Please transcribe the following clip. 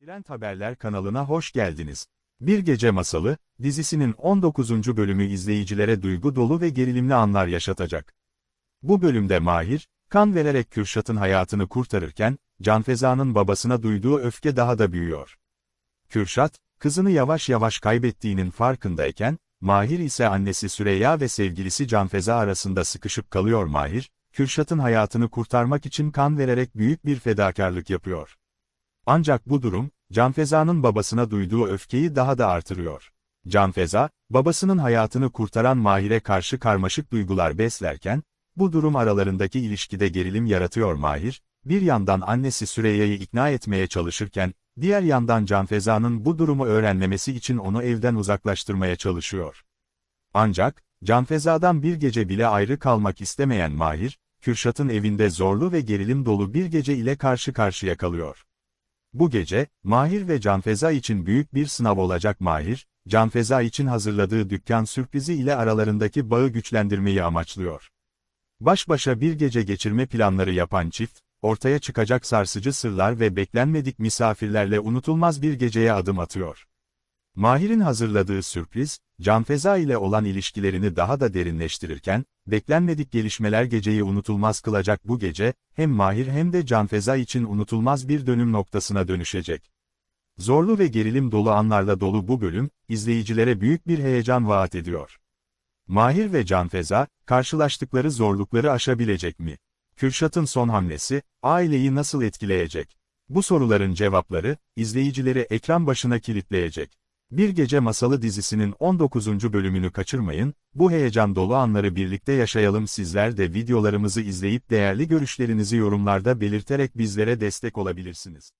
Trend Haberler kanalına hoş geldiniz. Bir Gece Masalı, dizisinin 19. bölümü izleyicilere duygu dolu ve gerilimli anlar yaşatacak. Bu bölümde Mahir, kan vererek Kürşat'ın hayatını kurtarırken, Canfeza'nın babasına duyduğu öfke daha da büyüyor. Kürşat, kızını yavaş yavaş kaybettiğinin farkındayken, Mahir ise annesi Süreyya ve sevgilisi Canfeza arasında sıkışıp kalıyor Mahir, Kürşat'ın hayatını kurtarmak için kan vererek büyük bir fedakarlık yapıyor. Ancak bu durum, Canfeza'nın babasına duyduğu öfkeyi daha da artırıyor. Canfeza, babasının hayatını kurtaran Mahir'e karşı karmaşık duygular beslerken, bu durum aralarındaki ilişkide gerilim yaratıyor Mahir, bir yandan annesi Süreyya'yı ikna etmeye çalışırken, diğer yandan Canfeza'nın bu durumu öğrenmemesi için onu evden uzaklaştırmaya çalışıyor. Ancak, Canfeza'dan bir gece bile ayrı kalmak istemeyen Mahir, Kürşat'ın evinde zorlu ve gerilim dolu bir gece ile karşı karşıya kalıyor. Bu gece, Mahir ve Canfeza için büyük bir sınav olacak Mahir, Canfeza için hazırladığı dükkan sürprizi ile aralarındaki bağı güçlendirmeyi amaçlıyor. Baş başa bir gece geçirme planları yapan çift, ortaya çıkacak sarsıcı sırlar ve beklenmedik misafirlerle unutulmaz bir geceye adım atıyor. Mahir'in hazırladığı sürpriz, Canfeza ile olan ilişkilerini daha da derinleştirirken, beklenmedik gelişmeler geceyi unutulmaz kılacak bu gece, hem Mahir hem de Canfeza için unutulmaz bir dönüm noktasına dönüşecek. Zorlu ve gerilim dolu anlarla dolu bu bölüm, izleyicilere büyük bir heyecan vaat ediyor. Mahir ve Canfeza, karşılaştıkları zorlukları aşabilecek mi? Kürşat'ın son hamlesi, aileyi nasıl etkileyecek? Bu soruların cevapları, izleyicileri ekran başına kilitleyecek. Bir Gece Masalı dizisinin 19. bölümünü kaçırmayın, bu heyecan dolu anları birlikte yaşayalım sizler de videolarımızı izleyip değerli görüşlerinizi yorumlarda belirterek bizlere destek olabilirsiniz.